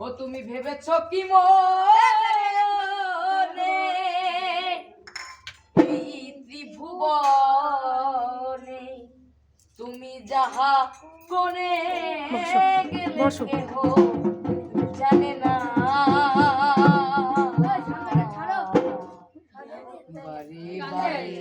ও তুমি ভেবেছ কি মনে? ত্রিভুবনে তুমি যাহা কোনে গেলে কেহ জানে না। বাড়ি বাড়ি